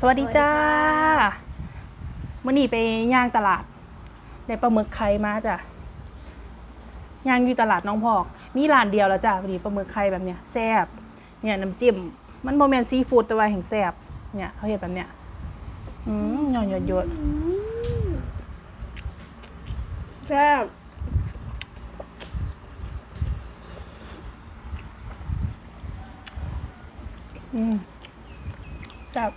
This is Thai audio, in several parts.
สวัสดีจ้าสวัสดีค่ะมื่อนี้ไปย่างตลาด ได้ปลาหมึกไข่มาจ้ะย่างอยู่ตลาดน้องพอกมีร้านเดียวแล้วจ้ะพอดีปลาหมึกไข่แบบเนี้ยแซ่บเนี่ยน้ำจิ้ม มันโมเมนซีฟู้ดแต่ว่าแห่งแซ่บเนี่ยเขาเห็นแบบเนี้ยอืมหยอดหยดหยดแซ่บอืมแซ่บ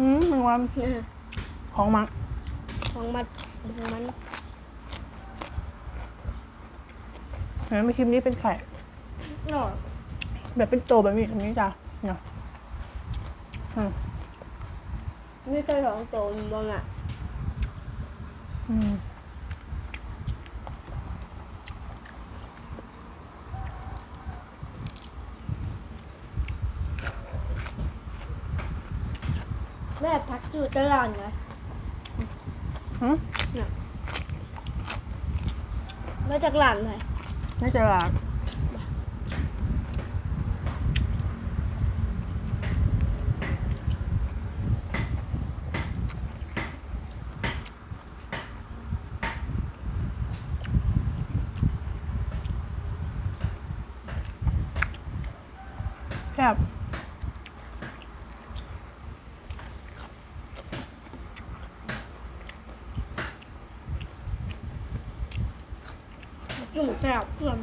อื มมันว่านะของมังของมันของมันเห็นไหมคลิปนี้เป็นไข่หน่อแบบเป็นโตแบบนี้แบบนี้จ้ะเนี่ยอืมไม่เคยของโตมบ้างอะ อืม ม่พักอยู่ตลาดนะหืมมาจากหลานไหนน่าจะหลากแซ่บ หนูแซ่บเพื่อน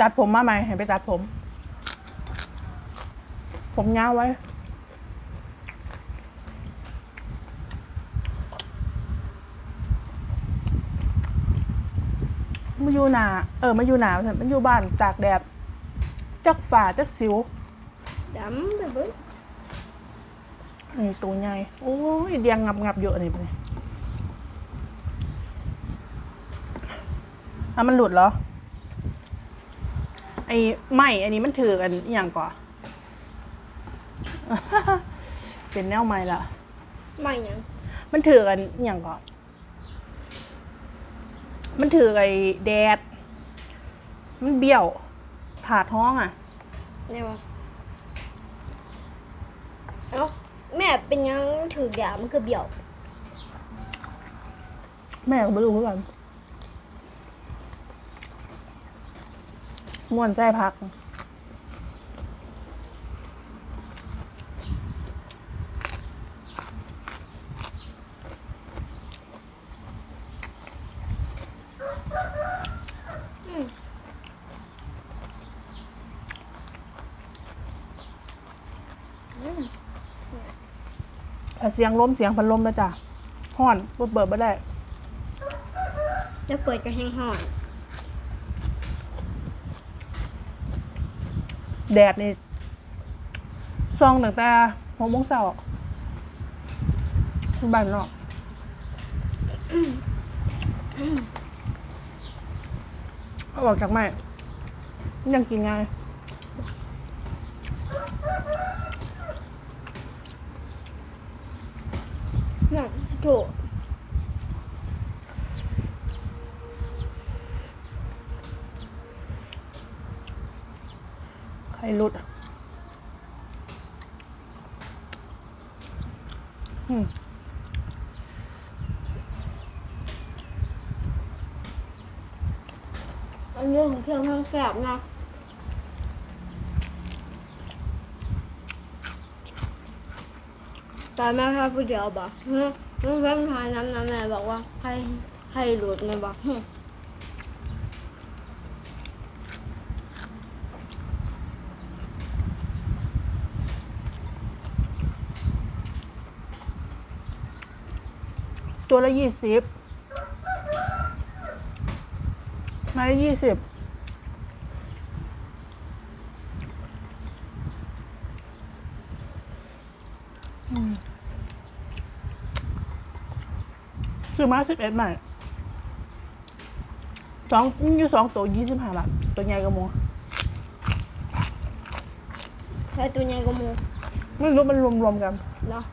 ตัดผมมาไหมเห็นไปตัดผม ผมยาวไว้ มาอยู่หนาเออมาอยู่หนามันอยู่บ้านตากแดดจักฝ่าจักสิวดำไปเบิ้ง นี่ตัวใหญ่ โอ้ยเดียงงับงับๆเยอะนี่ไปเลยอะมันหลุดเหรอ ไอ้ไหมอันนี้มันถือกันอหย่างก่อนเป็นแนวใหม่ละไม่ยังมันถือกันอหย่างก่อนมันถือไอ้แดด มันเบี้ยว ถาดท้องอะเนี่ยวะเอ้า แม่เป็นยังถือยามันคือเบี้ยว แม่ก็ไม่รู้เหมือนกันม่วนใจพัก แต่เสียงลมเสียงพัดลมนะจ้ะห้อนเปิดเปิดไม่ได้จะเปิดกระแหงห่อน แดดนี่ซองตั้งแต่หกโมงเช้าที่บ้านนอกเอาออกจากไม่ยังกินไงายน่ะโถใครรุดอืมอันนี้ของเคียวทั้งแซ่บนะ ตอนแม่ทำผู้เดียวบอกเฮ้ยเพื่อนทายน้ำน้ำแม่บอกว่าใครใครหลุดแม่บอกเฮ้ยตัวละยี่สิบไม้ละยี่สิบ ซื้อมาสิบเอ็ดใหม่สองมีอยู่สองตัวยี่สิบห้าบาทตัวใหญ่กว่าหมูใครตัวใหญ่กว่าหมูอไม่รู้มันรวมๆกันเนาะ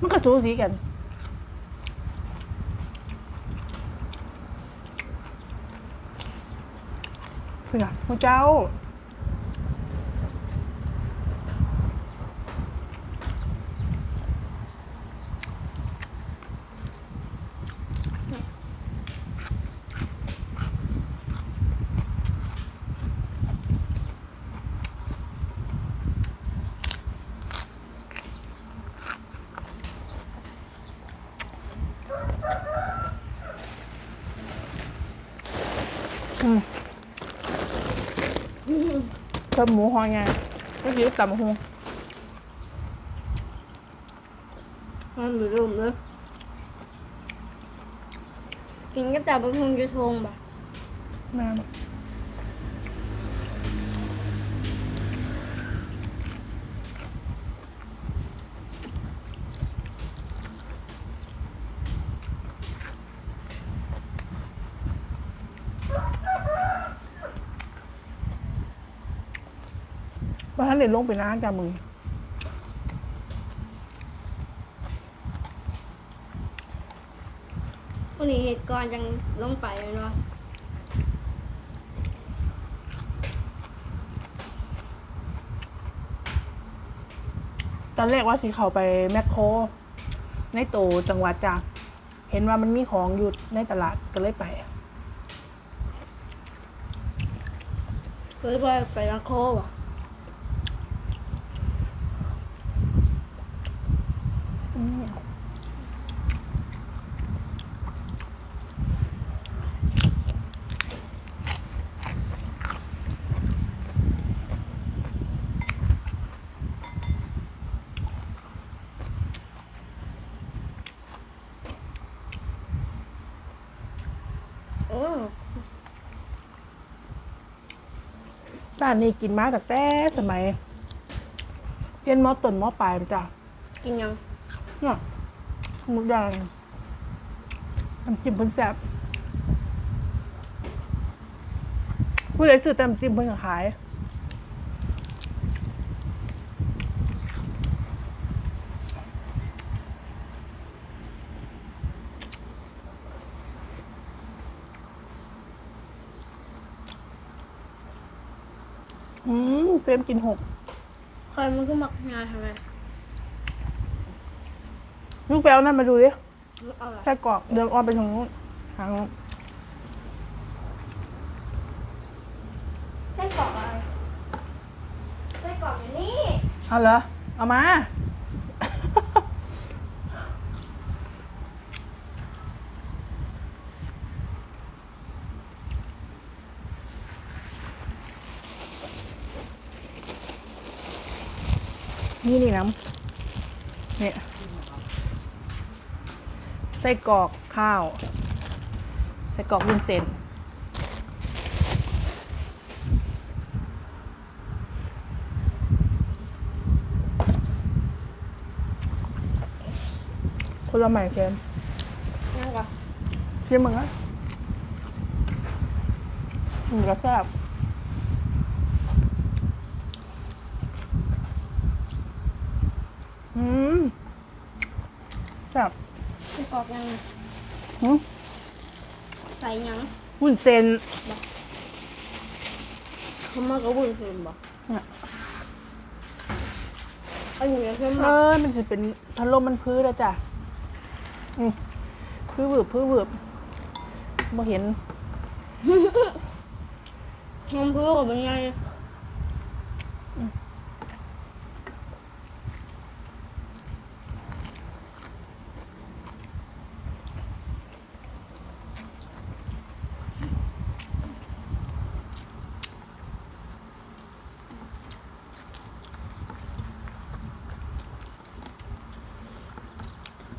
มันก็สูสีกันเพื่อนพระเจ้า อืมเพิ่มหมูหอยไงก็คือตำหงมัน เหมือนเดิมเลยกินก็แต่บางคนจะทงแบบแม่ว่าท่านเด็ดลงไปน้ำจากมือวันนี้เหตุการณ์ยังลงไปเลยเนาะตอนแรกว่าสิเขาไปแมคโคร ในโตจังหวัดจ้ะเห็นว่ามันมีของอยู่ในตลาดก็เลยไปเคยไปไปละโคว่ะ โอ้ร้านนี้กินมาตั้งแต่สมัยเรียนมอต้นมอปลายมาจ้ะ กินยัง เนี่ยหมุกแดงน้ำจิ้มเพิ่นแซ่บผู้ใดซื้อแต่น้ำจิ้มเพิ่นก็ขายอืมเฟรมกินหกใครมันก็มักงานทำไม ลูกแปลวนั่นมาดูดิเอาล่ะไส้กรอกเดินอ้อมไปทางนู้นทางนู้นไส้กรอกอะไรไส้กรอกอยู่นี่เอาเหรอ เอามา นี่นี่น้ำเนี่ย ไส้กรอกข้าว ไส้กรอกวุ้นเส้นคนละใหม่เค็มนั่งก่อนชิมมึงอะมันก็แซ่บอืมแซ่บ ไส้กรอกยังหืมใส่ยังวุ้นเส้นเขามากับวุ้นเส้นบ่เนี่ยอันนี้เพิ่มเอมาอมันจะเป็นพัดลมมันพื้นแล้วจ้ะอืมพื้นเบืบพื้นเบืบมาเห็นมันเพิ่มกับเป็นไง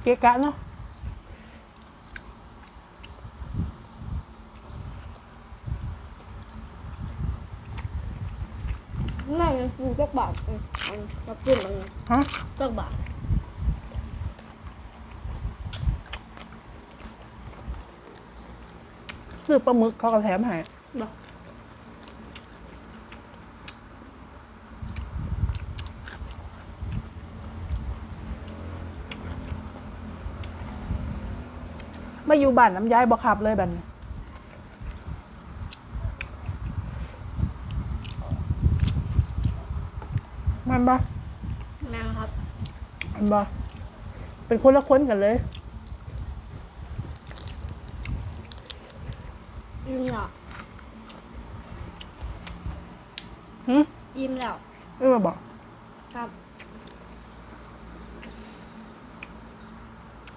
เกะกะเนาะน่าจะกินจักบาทอืมอันกับกินมันไงฮะจักบาทซื้อปลาหมึกเขาก็แถมให้บ่ มาอยู่บ้านน้ำย้ายบ่ขับเลยแบบนี้มันบ่แม่ครับ มันบ่เป็นคนละคนกันเลยอิ่มแล้วหึอิ่มแล้วเออมาบอกครับ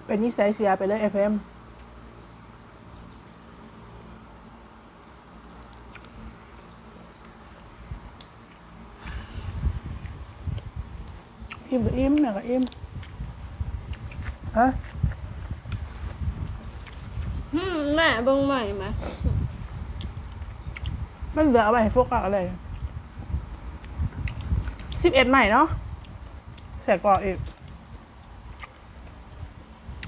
เป็นนิสัยเสียไปเลยเอฟเอ็ม อิ่มก็อิ่มแม่ก็อิ่มฮะอืมแม่เบิ่งใหม่ไหมมันเหลือเอาไว้ให้พวกเราอะไรสิบเอ็ดใหม่เนาะใส่กรอกอีก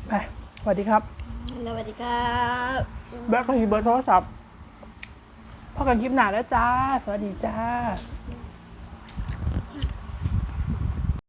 ไปสวัสดีครับ สวัสดีครับแบล็คก็มีเบอร์โทรศัพท์พอกันคลิปหนาแล้วจ้า สวัสดีจ้าค